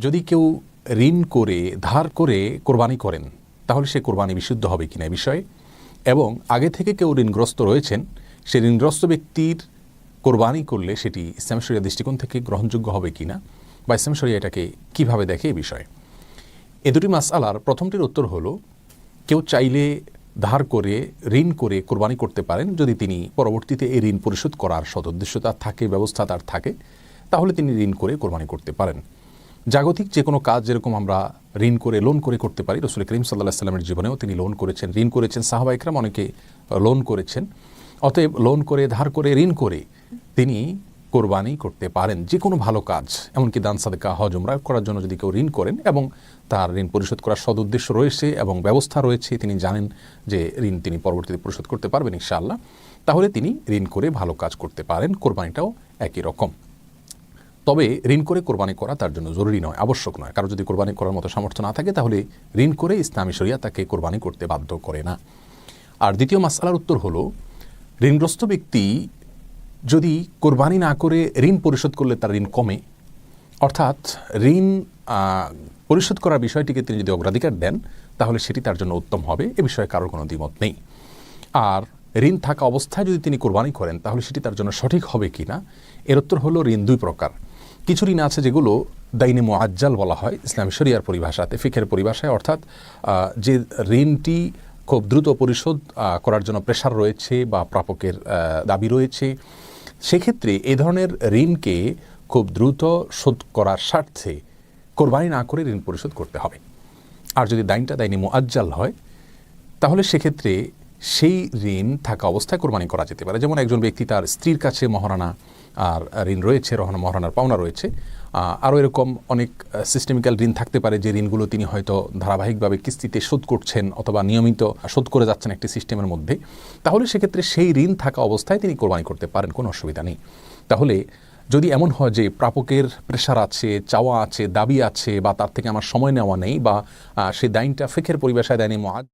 যদি কেউ ঋণ করে, ধার করে কোরবানি করেন, তাহলে সে কোরবানি বিশুদ্ধ হবে কিনা এ বিষয়ে? এবং আগে থেকে কেউ ঋণগ্রস্ত রয়েছেন, সে ঋণগ্রস্ত ব্যক্তির কোরবানি করলে সেটি ইসলাম শরিয়া দৃষ্টিকোণ থেকে গ্রহণযোগ্য হবে কিনা বা ইসলাম শরিয়া এটাকে কীভাবে দেখে এ বিষয়ে? এ দুটি মাসআলার প্রথমটির উত্তর হলো, কেউ চাইলে ধার করে, ঋণ করে কোরবানি করতে পারেন, যদি তিনি পরবর্তীতে এই ঋণ পরিশোধ করার সদুদ্দেশ্য তার থাকে, ব্যবস্থা তার থাকে, তাহলে তিনি ঋণ করে কোরবানি করতে পারেন। জাগতিক যে কোনো কাজ যেরকম আমরা ঋণ করে লোন করে করতে পারি, রসুল করিম সাল্লাহ সাল্লামের জীবনেও তিনি লোন করেছেন, ঋণ করেছেন, সাহাবা ইকরাম অনেকে লোন করেছেন। অতএব লোন করে, ধার করে, ঋণ করে তিনি কোরবানি করতে পারেন। যে কোনো ভালো কাজ, এমনকি দান, সাদেকা, হজ, উমরা করার জন্য যদি কেউ ঋণ করেন এবং তার ঋণ পরিশোধ করার সদুদ্দেশ্য রয়েছে এবং ব্যবস্থা রয়েছে, তিনি জানেন যে ঋণ তিনি পরবর্তীতে পরিশোধ করতে পারবেন ইনশাআল্লাহ, তাহলে তিনি ঋণ করে ভালো কাজ করতে পারেন, কোরবানিটাও একই রকম। তবে ঋণ করে কোরবানি করা তার জন্য জরুরি নয়, আবশ্যক নয়। কারও যদি কোরবানি করার মতো সামর্থ্য না থাকে, তাহলে ঋণ করে ইসলামী শরিয়া তাকে কোরবানি করতে বাধ্য করে না। আর দ্বিতীয় মাসালার উত্তর হলো, ঋণগ্রস্ত ব্যক্তি যদি কোরবানি না করে ঋণ পরিশোধ করলে তার ঋণ কমে, অর্থাৎ ঋণ পরিশোধ করার বিষয়টিকে তিনি যদি অগ্রাধিকার দেন, তাহলে সেটি তার জন্য উত্তম হবে। এ বিষয়ে কারোর কোনো দ্বিমত নেই। আর ঋণ থাকা অবস্থায় যদি তিনি কোরবানি করেন, তাহলে সেটি তার জন্য সঠিক হবে কি না এর উত্তর হলো, ঋণ দুই প্রকার। কিছু ঋণ আছে যেগুলো দাইনে মোয়াজ্জাল বলা হয় ইসলামী শরিয়ার পরিভাষাতে, ফিখের পরিভাষায়। অর্থাৎ যে ঋণটি খুব দ্রুত পরিশোধ করার জন্য প্রেশার রয়েছে বা প্রাপকের দাবি রয়েছে, সেক্ষেত্রে এ ধরনের ঋণকে খুব দ্রুত শোধ করার স্বার্থে কোরবানি না করে ঋণ পরিশোধ করতে হবে। আর যদি দাইনটা দাইনি মোয়াজ্জাল হয়, তাহলে সেক্ষেত্রে সেই ঋণ থাকা অবস্থায় কোরবানি করা যেতে পারে। যেমন একজন ব্যক্তি তার স্ত্রীর কাছে মহারানা আর ঋণ রয়েছে, রহনা, মহারানার পাওনা রয়েছে। আরও এরকম অনেক সিস্টেমিক্যাল ঋণ থাকতে পারে যে ঋণগুলো তিনি হয়তো ধারাবাহিকভাবে কিস্তিতে শোধ করছেন অথবা নিয়মিত শোধ করে যাচ্ছেন একটি সিস্টেমের মধ্যে। তাহলে সেক্ষেত্রে সেই ঋণ থাকা অবস্থায় তিনি কোরবানি করতে পারেন, কোনো অসুবিধা নেই। তাহলে যদি এমন হয় যে প্রাপকের প্রেশার আছে, চাওয়া আছে, দাবি আছে বা তার থেকে আমার সময় নেওয়া নেই বা সেই দাইনটা ফেকের পরিবেশায় দেয়নি, মহাজ